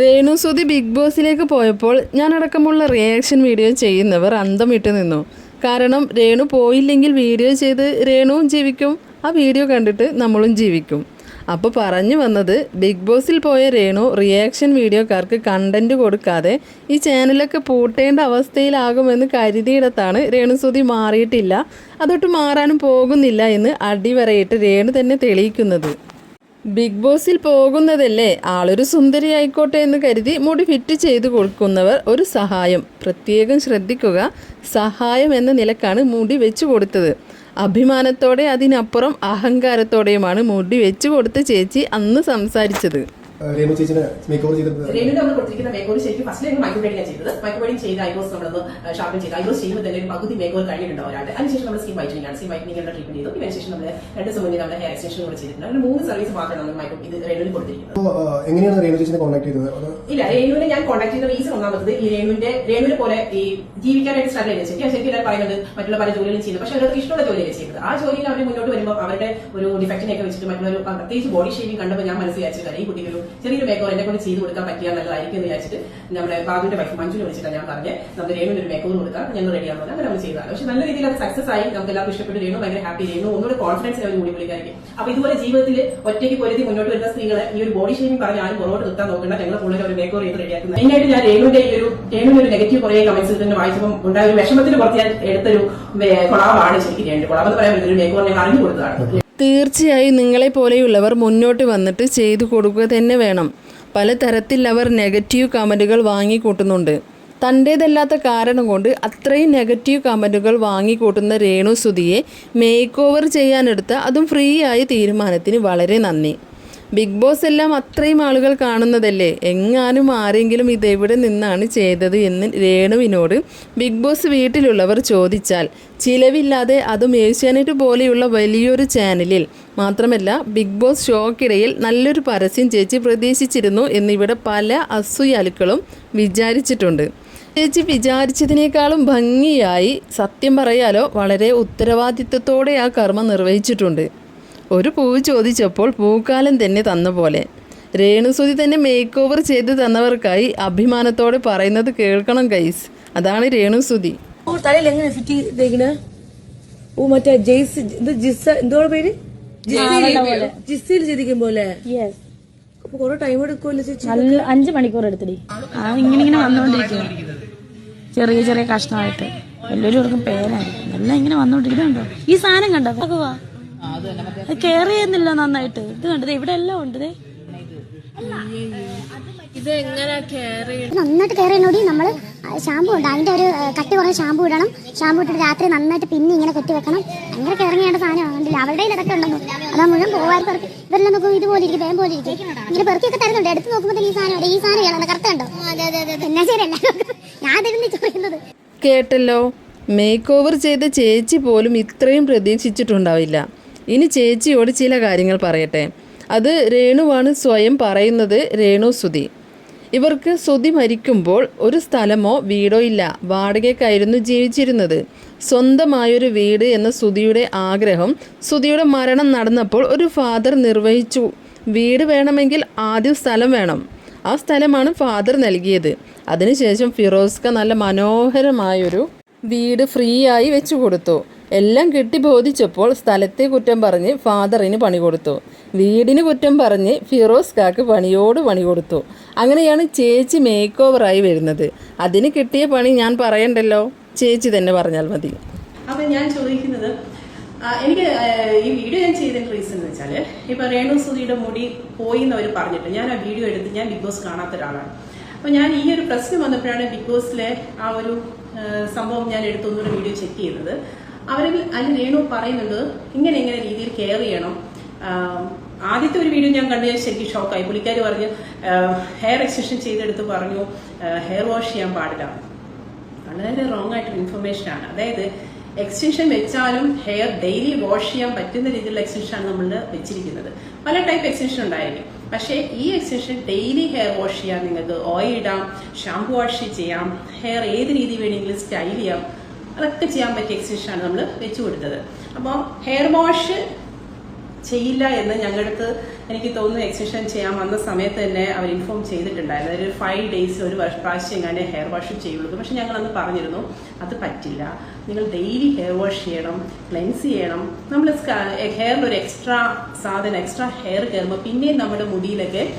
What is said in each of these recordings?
രേണുസുതി ബിഗ് ബോസിലേക്ക് പോയപ്പോൾ ഞാനടക്കമുള്ള reaction video ചെയ്യുന്നവർ അന്തം വിട്ടു നിന്നു. കാരണം രേണു പോയില്ലെങ്കിൽ വീഡിയോ ചെയ്ത് രേണുവും ജീവിക്കും. ആ വീഡിയോ കണ്ടിട്ട് നമ്മളും ജീവിക്കും. അപ്പോൾ പറഞ്ഞു വന്നത് ബിഗ് ബോസിൽ പോയ രേണു റിയാക്ഷൻ വീഡിയോക്കാർക്ക് കണ്ടന്റ് കൊടുക്കാതെ ഈ ചാനലൊക്കെ പൂട്ടേണ്ട അവസ്ഥയിലാകുമെന്ന് കരുതിയിടത്താണ് രേണുസുതി മാറിയിട്ടില്ല. അതൊട്ട് മാറാനും പോകുന്നില്ല എന്ന് അടിവരയിട്ട് രേണു തന്നെ തെളിയിക്കുന്നത്. ബിഗ് ബോസിൽ പോകുന്നതല്ലേ? ആളൊരു സുന്ദരി ആയിക്കോട്ടെ എന്ന് കരുതി മുടി ഫിറ്റ് ചെയ്തു കൊടുക്കുന്നവർ ഒരു സഹായം. പ്രത്യേകം ശ്രദ്ധിക്കുക. സഹായം എന്ന നിലക്കാണ് മുടി വെച്ചു കൊടുത്തത്. അഭിമാനത്തോടെ അതിനപ്പുറം അഹങ്കാരത്തോടെയുമാണ് മുടി വെച്ചു കൊടുത്ത ചേച്ചി അന്ന് സംസാരിച്ചത്. രേണു ചേച്ചിനെ മേക്ക് ഓവർ ചെയ്തത് രേണുവിന് നമ്മൾ കൊടുത്തിരിക്കുന്ന മേക്കോർ ശരിക്കും ഫസ്റ്റ് ഞങ്ങൾ മൈക്രോ വെഡിങ് ചെയ്തത്. മൈക്രോ വെഡിങ് ചെയ്ത് ഐബ്രോസ് നമ്മളൊന്ന് ഷാർപ്പൻ ചെയ്ത്. ഐബ്രോസ് ചെയ്യുമ്പോൾ തന്നെ ഒരു പകുതി മേക്കോർ കഴിഞ്ഞിട്ടുണ്ടാവും ഒരാളുടെ. അതിനുശേഷം നമ്മൾ സ്കിൻ വൈറ്റനിങ് ആണ്. സ്കിൻ നമ്മൾ ട്രീറ്റ്മെന്റ് ചെയ്തു. ഇതിനുശേഷം നമ്മൾ രണ്ട് ദിവസം മുന്നേ നമ്മുടെ ഹെയർ എക്സ്റ്റൻഷൻ കൂടെ ചെയ്തിട്ടുണ്ട്. അങ്ങനെ മൂന്ന് സർവീസ് മാത്രമാണ് നമ്മൾ മൈക്രോ ഇത് രേണുവിന് കൊടുത്തിരിക്കുന്നത്. എങ്ങനെയാണ് രേണു ചേച്ചിനെ കോൺടാക്ട് ചെയ്തത്? ഇല്ല രേണുവിനെ ഞാൻ കോൺടാക്ട് ചെയ്ത റീസൺ ഒന്നാമത്തത് ഈ രേണുവിന്റെ രേണുവിനെ പോലെ ഈ ജീവിക്കാനായിട്ട് സ്ട്രഗിൾ ചെയ്ത് ശരിക്കും. ശരിക്കും എല്ലാവരും പറയുന്നത് മറ്റുള്ള പല ജോലികളും ചെയ്യുന്നത് പക്ഷെ അവർക്ക് ഇഷ്ടമുള്ള ജോലിയാണ് ചെയ്യുന്നത്. ആ ജോലിയിൽ അവർ മുന്നോട്ട് വരുമ്പോൾ അവരുടെ ഒരു ഡിഫക്റ്റിനെയൊക്കെ വെച്ചിട്ട് മറ്റുള്ളൊരു ആ, പ്രത്യേകിച്ച് ബോഡി ഷേവിംഗ് കണ്ടപ്പോൾ ഞാൻ മനസ്സിലാച്ചു ഈ കുട്ടിക്ക് ഒരു ചെറിയൊരു മേക്കോർ എന്നെ കൊണ്ട് ചെയ്ത് കൊടുക്കാൻ പറ്റിയ നല്ലതായിരിക്കും എന്ന് വിചാരിച്ചിട്ട് നമ്മുടെ ബാബുവിന്റെ വൈഫ് മഞ്ജു വിളിച്ചിട്ടാണ് ഞാൻ പറഞ്ഞത് നമുക്ക് രേണുവിന് ഒരു മേക്കോർ കൊടുക്കാം. ഞങ്ങൾ റെഡിയാന്ന് പറഞ്ഞാൽ അങ്ങനെ ചെയ്തതാണ് പക്ഷെ നല്ല രീതിയിൽ അത് സക്സസ് ആയി. നമുക്ക് എല്ലാവർക്കും ഇഷ്ടപ്പെട്ട്. രേണു ഭയങ്കര ഹാപ്പി രേണു ഒന്നുകൂടെ കോൺഫിഡൻസ് അവർ കൂടി വിളിക്കായിരിക്കും അപ്പൊ ഇതുപോലെ ജീവിതത്തിൽ ഒറ്റയ്ക്ക് പൊരുതി മുന്നോട്ട് വരുന്ന സ്ത്രീകളെ ഈ ഒരു ബോഡി ഷേമിംഗ് പറഞ്ഞ് ആരും പുറകോട്ട് നിർത്താൻ നോക്കണ്ട. ഞങ്ങൾ കൂടുതൽ ഒരു മേക്കോർ ചെയ്ത് റെഡിയാക്കുന്നത് മെയിനായിട്ട് ഞാൻ രേണുവിന്റെ ഈ ഒരു രേണുവിന്റെ ഒരു നെഗറ്റീവ് കുറേ കമന്റ്സ് തന്നെ വായിച്ചപ്പോൾ ഉണ്ടായ ഒരു വിഷമത്തിന് പുറത്ത് ഞാൻ എടുത്തൊരു കൊളാവാണ് ശരിക്കും രേണു കൊളാവ് എന്ന് പറയാൻ ഒരു മേക്കോർ ഞാൻ അറിഞ്ഞു കൊടുത്തതാണ്. തീർച്ചയായും നിങ്ങളെ പോലെയുള്ളവർ മുന്നോട്ട് വന്നിട്ട് ചെയ്തു കൊടുക്കുക തന്നെ വേണം. പലതരത്തിൽ അവർ നെഗറ്റീവ് കമന്റുകൾ വാങ്ങിക്കൂട്ടുന്നുണ്ട്. തന്റേതല്ലാത്ത കാരണം കൊണ്ട് അത്രയും നെഗറ്റീവ് കമന്റുകൾ വാങ്ങിക്കൂട്ടുന്ന രേണു സുധിയെ മേക്ക് ഓവർ ചെയ്യാനെടുത്ത അതും ഫ്രീ ആയ തീരുമാനത്തിന് വളരെ നന്ദി. ബിഗ് ബോസ് എല്ലാം അത്രയും ആളുകൾ കാണുന്നതല്ലേ? എങ്ങാനും ആരെങ്കിലും ഇതെവിടെ നിന്നാണ് ചെയ്തത് എന്ന് രേണുവിനോട് ബിഗ് ബോസ് വീട്ടിലുള്ളവർ ചോദിച്ചാൽ ചിലവില്ലാതെ അതും ഏഷ്യാനെറ്റ് പോലെയുള്ള വലിയൊരു ചാനലിൽ. മാത്രമല്ല ബിഗ് ബോസ് ഷോക്കിടയിൽ നല്ലൊരു പരസ്യം ചേച്ചി പ്രതീക്ഷിച്ചിരുന്നു എന്നിവിടെ പല അസൂയാലുക്കളും വിചാരിച്ചിട്ടുണ്ട്. ചേച്ചി വിചാരിച്ചതിനേക്കാളും ഭംഗിയായി സത്യം പറയാലോ വളരെ ഉത്തരവാദിത്വത്തോടെ ആ കർമ്മം നിർവഹിച്ചിട്ടുണ്ട്. ഒരു പൂവ് ചോദിച്ചപ്പോൾ പൂക്കാലം തന്നെ തന്ന പോലെ. രേണുസുതി തന്നെ മേക്ക് ഓവർ ചെയ്ത് തന്നവർക്കായി അഭിമാനത്തോടെ പറയുന്നത് കേൾക്കണം ഗൈസ് അതാണ് രേണുസുതി തലയിൽ എങ്ങനെ ഫിറ്റ് ചെയ്തേക്കണ്? ഓ മറ്റേ ജെയ്സ് ഇത് ജിസ എന്തോടെ പേര്? ജിസയിൽ ജിസയിൽ ചെയ്തിരിക്കും പോലെ യെസ് അപ്പൊ കൊറേ ടൈം എടുക്കുമല്ലോ ചേച്ചി നല്ല അഞ്ച് മണിക്കൂർ എടുത്തിടി. ആ ഇങ്ങനെ ഇങ്ങനെ വന്നോണ്ടിരിക്കുന്നു ചെറിയ ചെറിയ കഷ്ണമായിട്ട്. എല്ലാവരും പേരായിരിക്കും എല്ലാം ഇങ്ങനെ വന്നോണ്ടിരിക്കുന്നുണ്ടോ? ഈ സാധനം കണ്ടോ? കെയർ ചെയ്യുന്നില്ല നന്നായിട്ട്. ഇത് കണ്ടത് ഇവിടെ എല്ലാം ഉണ്ട് നന്നായിട്ട് കെയർ ചെയ്യുന്നോടി നമ്മൾ ഷാമ്പു ഉണ്ട് അതിന്റെ ഒരു കട്ടി കുറഞ്ഞ ഷാമ്പു ഇടണം. ഷാമ്പു ഇട്ടിട്ട് രാത്രി നന്നായിട്ട് പിന്നെ ഇങ്ങനെ കെട്ടി വെക്കണം. ഭയങ്കര കയറി ചെയ്യേണ്ട സാധനമാണ്. കണ്ടില്ല? അവരുടെ ഇതൊക്കെ ഉണ്ടെന്നു അതാ മുഴുവൻ പോവാൻ പെറുക്കി ഇവരെല്ലാം നോക്കും ഇതുപോലെ ഇരിക്കും വേഗം പോലെ ഇരിക്കും. ഇങ്ങനെ പെറുക്കിയൊക്കെ തരുന്നുണ്ട്. എടുത്ത് നോക്കുമ്പോൾ ഈ സാധനം. ഈ സാധനം ഇയാളാണ് കറക്റ്റ് ഉണ്ടോ എന്നാ ശരിയല്ല ഞാൻ ഇതിരുന്ന് ചോദിക്കുന്നത്. കേട്ടല്ലോ. മേക്ക് ഓവർ ചെയ്ത ചേച്ചി പോലും ഇത്രയും പ്രതീക്ഷിച്ചിട്ടുണ്ടാവില്ല. ഇനി ചേച്ചിയോട് ചില കാര്യങ്ങൾ പറയട്ടെ. അത് രേണുവാണ് സ്വയം പറയുന്നത് രേണു സുധി. ഇവർക്ക് സുധി മരിക്കുമ്പോൾ ഒരു സ്ഥലമോ വീടോ ഇല്ല. വാടകയ്ക്കായിരുന്നു ജീവിച്ചിരുന്നത്. സ്വന്തമായൊരു വീട് എന്ന സുധിയുടെ ആഗ്രഹം സുധിയുടെ മരണം നടന്നപ്പോൾ ഒരു ഫാദർ നിർവഹിച്ചു. വീട് വേണമെങ്കിൽ ആദ്യം സ്ഥലം വേണം. ആ സ്ഥലമാണ് ഫാദർ നൽകിയത്. അതിനുശേഷം ഫിറോസ്ക നല്ല മനോഹരമായൊരു വീട് ഫ്രീ ആയി വെച്ചു കൊടുത്തു. എല്ലാം കിട്ടി ബോധിച്ചപ്പോൾ സ്ഥലത്തെ കുറ്റം പറഞ്ഞ് ഫാദറിന് പണി കൊടുത്തു. വീടിന് കുറ്റം പറഞ്ഞ് ഫിറോസ് കാക്ക് പണിയോട് പണി കൊടുത്തു. അങ്ങനെയാണ് ചേച്ചി മേക്ക് ഓവറായി വരുന്നത്. അതിന് കിട്ടിയ പണി ഞാൻ പറയണ്ടല്ലോ? ചേച്ചി തന്നെ പറഞ്ഞാൽ മതി. അപ്പൊ ഞാൻ ചോദിക്കുന്നത് എനിക്ക് ഈ വീഡിയോ ഞാൻ ചെയ്തതിന്റെ റീസൺ എന്ന് വെച്ചാൽ ഇപ്പൊ രേണു സുധിയുടെ മുടി പോയി എന്ന് പറഞ്ഞിട്ട് ഞാൻ ആ വീഡിയോ എടുത്ത് ഞാൻ ബിഗ് ബോസ് കാണാത്ത ഒരാളാണ്. അപ്പൊ ഞാൻ ഈ ഒരു പ്രശ്നം വന്നപ്പോഴാണ് ബിഗ് ബോസിലെ ആ ഒരു സംഭവം ഞാൻ എടുത്ത് ഒന്നുകൂടെ വീഡിയോ ചെക്ക് ചെയ്തത് അവരിൽ അതിൽ രേണു പറയുന്നുണ്ട് ഇങ്ങനെ ഇങ്ങനെ രീതിയിൽ കെയർ ചെയ്യണം. ആദ്യത്തെ ഒരു വീഡിയോ ഞാൻ കണ്ടു ഞാൻ ശരിക്കും ഷോക്കായി പുള്ളിക്കാർ പറഞ്ഞു ഹെയർ എക്സ്റ്റൻഷൻ ചെയ്തെടുത്ത് പറഞ്ഞു ഹെയർ വാഷ് ചെയ്യാൻ പാടില്ല. വളരെ റോങ് ആയിട്ടുള്ള ഇൻഫർമേഷൻ ആണ്. അതായത് എക്സ്റ്റൻഷൻ വെച്ചാലും ഹെയർ ഡെയിലി വാഷ് ചെയ്യാൻ പറ്റുന്ന രീതിയിലുള്ള എക്സ്റ്റൻഷൻ ആണ് നമ്മൾ വെച്ചിരിക്കുന്നത്. പല ടൈപ്പ് എക്സ്റ്റൻഷൻ ഉണ്ടായിരിക്കും. പക്ഷേ ഈ എക്സ്റ്റൻഷൻ ഡെയിലി ഹെയർ വാഷ് ചെയ്യാം നിങ്ങൾക്ക് ഓയിൽ ഇടാം ഷാംപൂ വാഷ് ചെയ്യാം ഹെയർ ഏത് രീതി വേണമെങ്കിലും സ്റ്റൈൽ ചെയ്യാം അതൊക്കെ ചെയ്യാൻ പറ്റിയ എക്സിബിഷനാണ് നമ്മൾ വെച്ചു കൊടുത്തത്. അപ്പോൾ ഹെയർ വാഷ് ചെയ്യില്ല എന്ന് ഞങ്ങളുടെ അടുത്ത് എനിക്ക് തോന്നുന്നു എക്സ്റ്റൻഷൻ ചെയ്യാൻ വന്ന സമയത്ത് തന്നെ അവർ ഇൻഫോം ചെയ്തിട്ടുണ്ടായിരുന്നു. അതായത് ഫൈവ് ഡേയ്സ് ഒരു വർഷ- പ്രാവശ്യം ഞാൻ ഹെയർ വാഷ് ചെയ്യുള്ളൂ പക്ഷെ ഞങ്ങൾ അന്ന് പറഞ്ഞിരുന്നു അത് പറ്റില്ല. നിങ്ങൾ ഡെയിലി ഹെയർ വാഷ് ചെയ്യണം ക്ലെൻസ് ചെയ്യണം. നമ്മൾ ഹെയറിൽ ഒരു എക്സ്ട്രാ സാധനം എക്സ്ട്രാ ഹെയർ കയറുമ്പോൾ പിന്നെയും നമ്മുടെ മുടിയിലൊക്കെ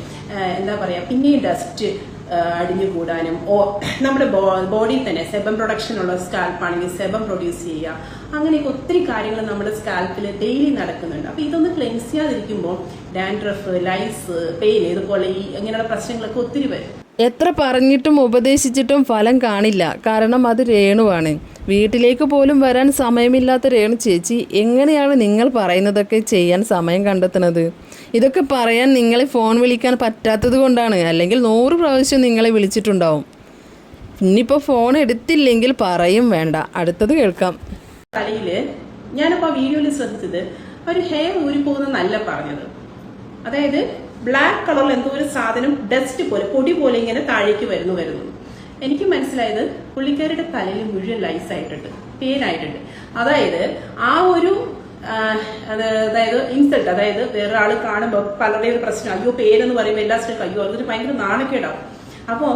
എന്താ പറയുക പിന്നെയും ഡസ്റ്റ് അടിഞ്ഞു കൂടാനും ഓ നമ്മുടെ ബോഡിയിൽ തന്നെ സെബം പ്രൊഡക്ഷൻ ഉള്ള സ്കാൽപ്പാണെങ്കിൽ സെബം പ്രൊഡ്യൂസ് ചെയ്യുക. അങ്ങനെയൊക്കെ ഒത്തിരി കാര്യങ്ങൾ നമ്മുടെ സ്കാൽപ്പിൽ ഡെയിലി നടക്കുന്നുണ്ട്. അപ്പൊ ഇതൊന്ന് ക്ലെൻസ് ചെയ്യാതിരിക്കുമ്പോൾ ഡാൻഡ്രഫ് ലൈസ് പെയിൻ ഇതുപോലെ ഈ ഇങ്ങനെയുള്ള പ്രശ്നങ്ങളൊക്കെ ഒത്തിരി വരും. എത്ര പറഞ്ഞിട്ടും ഉപദേശിച്ചിട്ടും ഫലം കാണില്ല. കാരണം അത് രേണുവാണ്. വീട്ടിലേക്ക് പോലും വരാൻ സമയമില്ലാത്ത രേണു ചേച്ചി എങ്ങനെയാണ് നിങ്ങൾ പറയുന്നതൊക്കെ ചെയ്യാൻ സമയം കണ്ടെത്തുന്നത്? ഇതൊക്കെ പറയാൻ നിങ്ങളെ ഫോൺ വിളിക്കാൻ പറ്റാത്തത് കൊണ്ടാണ്. അല്ലെങ്കിൽ നൂറ് പ്രാവശ്യം നിങ്ങളെ വിളിച്ചിട്ടുണ്ടാവും. ഇനിയിപ്പോൾ ഫോൺ എടുത്തില്ലെങ്കിൽ പറയും വേണ്ട. അടുത്തത് കേൾക്കാം. തലയിൽ ഞാനിപ്പോൾ വീഡിയോയിൽ ശ്രദ്ധിച്ചത് ഒരു ഹെയർ ഊരിപ്പോകുന്നല്ല പറഞ്ഞത്. അതായത് ബ്ലാക്ക് കളറിൽ എന്തോ ഒരു സാധനം ഡസ്റ്റ് പോലെ പൊടി പോലെ ഇങ്ങനെ താഴേക്ക് വരുന്നു വരുന്നു. എനിക്ക് മനസ്സിലായത് പുള്ളിക്കാരുടെ തലയിൽ മുഴുവൻ ലൈസ് ആയിട്ടുണ്ട് പേനായിട്ടുണ്ട് അതായത് ആ ഒരു അതായത് ഇൻസൾട്ട് അതായത് വേറെ ആൾ കാണുമ്പോൾ പലരുടെ ഒരു പ്രശ്നം അയ്യോ പേരെന്ന് പറയുമ്പോൾ എല്ലാ സ്ഥലത്തും അയ്യോ അതൊരു ഭയങ്കര നാണക്കേടാവും അപ്പോൾ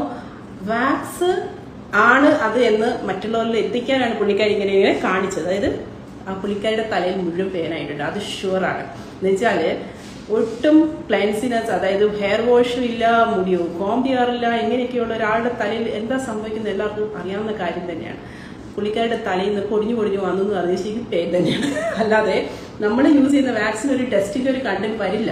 വാക്സ് ആണ് അത് എന്ന് മറ്റുള്ളവരിൽ എത്തിക്കാനാണ് പുള്ളിക്കാരി ഇങ്ങനെ കാണിച്ചത്. അതായത് ആ പുള്ളിക്കാരുടെ തലയിൽ മുഴുവൻ പേനായിട്ടുണ്ട് അത് ഷുവറാണ് എന്ന് വെച്ചാൽ ഒട്ടും ക്ലൻസിനെസ് അതായത് ഹെയർ വാഷും ഇല്ല മുടിയോ കോം ചെയ്യാറില്ല ഒരാളുടെ തലയിൽ എന്താ സംഭവിക്കുന്നത് എല്ലാവർക്കും അറിയാവുന്ന കാര്യം തന്നെയാണ്. പുള്ളിക്കാരുടെ തലയിൽ നിന്ന് പൊടിഞ്ഞു പൊടിഞ്ഞു വന്നു എന്ന് പറഞ്ഞാൽ ശരി പേൻ തന്നെയാണ്. അല്ലാതെ നമ്മൾ യൂസ് ചെയ്യുന്ന വാക്സിൻ ഒരു ടെസ്റ്റിന്റെ ഒരു കണ്ടന്റ് വരില്ല.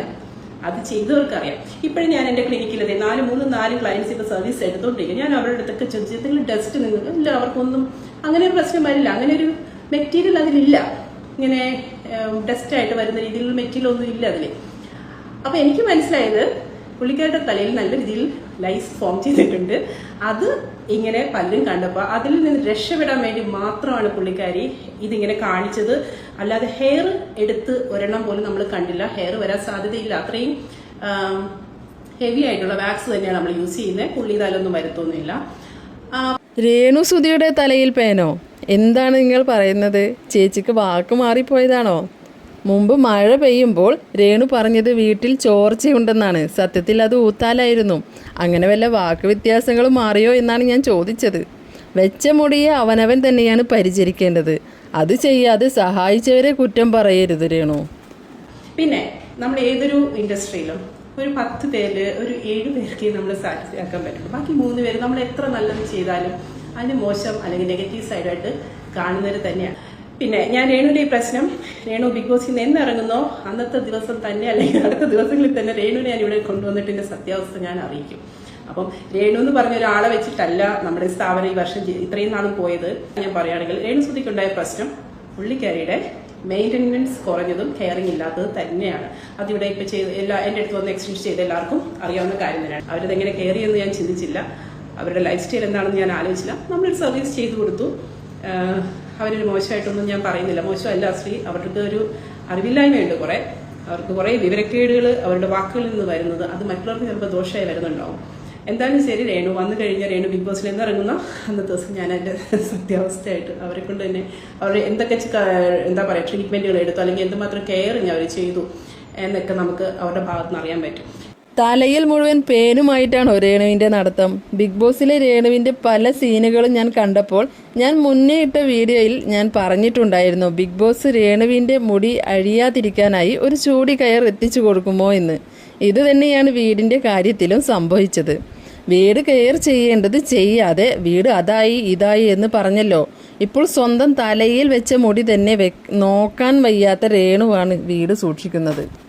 അത് ചെയ്തവർക്കറിയാം. ഇപ്പോഴും ഞാൻ എന്റെ ക്ലിനിക്കിൽ അതെ നാല് മൂന്ന് നാല് ക്ലയൻസ് ഇപ്പൊ സർവീസ് എടുത്തോണ്ടിരിക്കും ഞാൻ അവരുടെ അടുത്തൊക്കെ ചോദിച്ചു എന്തെങ്കിലും ടെസ്റ്റ് നിങ്ങൾക്ക്? ഇല്ല അവർക്കൊന്നും അങ്ങനെ ഒരു പ്രശ്നം വരില്ല. അങ്ങനെ ഒരു മെറ്റീരിയൽ അതിലില്ല. ഇങ്ങനെ ഡസ്റ്റ് ആയിട്ട് വരുന്ന രീതിയിലുള്ള മെറ്റീരിയൽ ഒന്നും ഇല്ല അതിൽ അപ്പൊ എനിക്ക് മനസ്സിലായത് പുള്ളിക്കാരുടെ തലയിൽ നല്ല രീതിയിൽ ലൈസ് ഫോം ചെയ്തിട്ടുണ്ട്. അത് ഇങ്ങനെ പലരും കണ്ടപ്പോൾ അതിൽ നിന്ന് രക്ഷപ്പെടാൻ വേണ്ടി മാത്രമാണ് പുള്ളിക്കാരി ഇതിങ്ങനെ കാണിച്ചത്. അല്ലാതെ ഹെയർ എടുത്ത് ഒരെണ്ണം പോലും നമ്മൾ കണ്ടില്ല. ഹെയർ വരാൻ സാധ്യതയില്ല. അത്രയും ഹെവി ആയിട്ടുള്ള വാക്സ് തന്നെയാണ് നമ്മൾ യൂസ് ചെയ്യുന്നത് പുള്ളി തലൊന്നും വരുത്തൊന്നുമില്ല. രേണു സുധിയുടെ തലയിൽ പേനോ? എന്താണ് നിങ്ങൾ പറയുന്നത്? ചേച്ചിക്ക് വാക്ക് മാറിപ്പോയതാണോ? മുമ്പ് മഴ പെയ്യുമ്പോൾ രേണു പറഞ്ഞത് വീട്ടിൽ ചോർച്ചയുണ്ടെന്നാണ്. സത്യത്തിൽ അത് ഊത്താലായിരുന്നു. അങ്ങനെ വല്ല വാക്ക് വ്യത്യാസങ്ങളും മാറിയോ എന്നാണ് ഞാൻ ചോദിച്ചത്. വെച്ച മുടിയെ അവനവൻ തന്നെയാണ് പരിചരിക്കേണ്ടത്. അത് ചെയ്യാതെ സഹായിച്ചവരെ കുറ്റം പറയരുത് രേണു. പിന്നെ നമ്മൾ ഏതൊരു ഇൻഡസ്ട്രിയിലും ഒരു പത്ത് പേര് ഒരു ഏഴ് പേർക്ക് നമ്മൾ സാറ്റിസ്ഫൈ ആക്കാൻ പറ്റുള്ളൂ. ബാക്കി മൂന്ന് പേര് നമ്മൾ എത്ര നല്ലത് ചെയ്താലും അതിന് മോശം അല്ലെങ്കിൽ നെഗറ്റീവ് സൈഡായിട്ട് കാണുന്നവർ തന്നെയാണ്. പിന്നെ ഞാൻ രേണുവിന്റെ ഈ പ്രശ്നം രേണു ബിഗ് ബോസ് നിന്ന് എന്ന് ഇറങ്ങുന്നോ? അന്നത്തെ ദിവസം തന്നെ അല്ലെങ്കിൽ അടുത്ത ദിവസങ്ങളിൽ തന്നെ രേണുവിനെ ഞാൻ ഇവിടെ കൊണ്ടുവന്നിട്ടിന്റെ സത്യാവസ്ഥ ഞാൻ അറിയിക്കും. അപ്പം രേണു എന്ന് പറഞ്ഞ ഒരാളെ വെച്ചിട്ടല്ല നമ്മുടെ സ്ഥാപനം ഈ വർഷം ഇത്രയും നാളും പോയത്. ഞാൻ പറയുകയാണെങ്കിൽ രേണു സുധിക്കുണ്ടായ പ്രശ്നം പുള്ളിക്കാരിയുടെ മെയിന്റനൻസ് കുറഞ്ഞതും കെയറിംഗ് ഇല്ലാത്തത് തന്നെയാണ്. അതിവിടെ ഇപ്പൊ ചെയ്ത് എല്ലാ എന്റെ അടുത്ത് വന്ന് എക്സ്റ്റൻഷൻ ചെയ്ത എല്ലാവർക്കും അറിയാവുന്ന കാര്യം തന്നെയാണ്. അവരത് എങ്ങനെ കെയർ ചെയ്യുമെന്ന് ഞാൻ ചിന്തിച്ചില്ല. അവരുടെ ലൈഫ് സ്റ്റൈൽ എന്താണെന്ന് ഞാൻ ആലോചിച്ചില്ല. നമ്മളൊരു സർവീസ് ചെയ്തു കൊടുത്തു. അവരൊരു മോശമായിട്ടൊന്നും ഞാൻ പറയുന്നില്ല. മോശമല്ല ശ്രീ. അവർക്ക് ഒരു അറിവില്ലായ്മയുണ്ട് കുറെ. അവർക്ക് കുറെ വിവരക്കേടുകൾ അവരുടെ വാക്കുകളിൽ നിന്ന് വരുന്നത്. അത് മറ്റുള്ളവർക്ക് ചിലപ്പോൾ ദോഷമായി വരുന്നുണ്ടാവും. എന്തായാലും ശരി രേണു വന്നു കഴിഞ്ഞാൽ രേണു ബിഗ് ബോസിൽ ഇറങ്ങുന്ന. അന്നത്തെ ദിവസം ഞാൻ എന്റെ സത്യാവസ്ഥയായിട്ട് അവരെ കൊണ്ട് തന്നെ അവർ എന്തൊക്കെ എന്താ പറയുക ട്രീറ്റ്മെന്റുകൾ എടുത്തു അല്ലെങ്കിൽ എന്തുമാത്രം കെയറിങ് അവർ ചെയ്തു എന്നൊക്കെ നമുക്ക് അവരുടെ ഭാഗത്ത് നിന്ന് അറിയാൻ പറ്റും. തലയിൽ മുഴുവൻ പേനുമായിട്ടാണ് രേണുവിന്റെ നടത്തം. ബിഗ് ബോസിലെ രേണുവിന്റെ പല സീനുകളും ഞാൻ കണ്ടപ്പോൾ ഞാൻ മുന്നേ ഇട്ട വീഡിയോയിൽ ഞാൻ പറഞ്ഞിട്ടുണ്ടായിരുന്നു ബിഗ് ബോസ് രേണുവിന്റെ മുടി അഴിയാതിരിക്കാനായി ഒരു ചൂടി കയർ എത്തിച്ചു കൊടുക്കുമോ എന്ന്. ഇത് തന്നെയാണ് വീടിന്റെ കാര്യത്തിലും സംഭവിച്ചത്. വീട് കെയർ ചെയ്യേണ്ടത് ചെയ്യാതെ വീട് അതായി ഇതായി എന്ന് പറഞ്ഞല്ലോ. ഇപ്പോൾ സ്വന്തം തലയിൽ വെച്ച മുടി തന്നെ നോക്കാൻ വയ്യാത്ത രേണുവാണ് വീട് സൂക്ഷിക്കുന്നത്.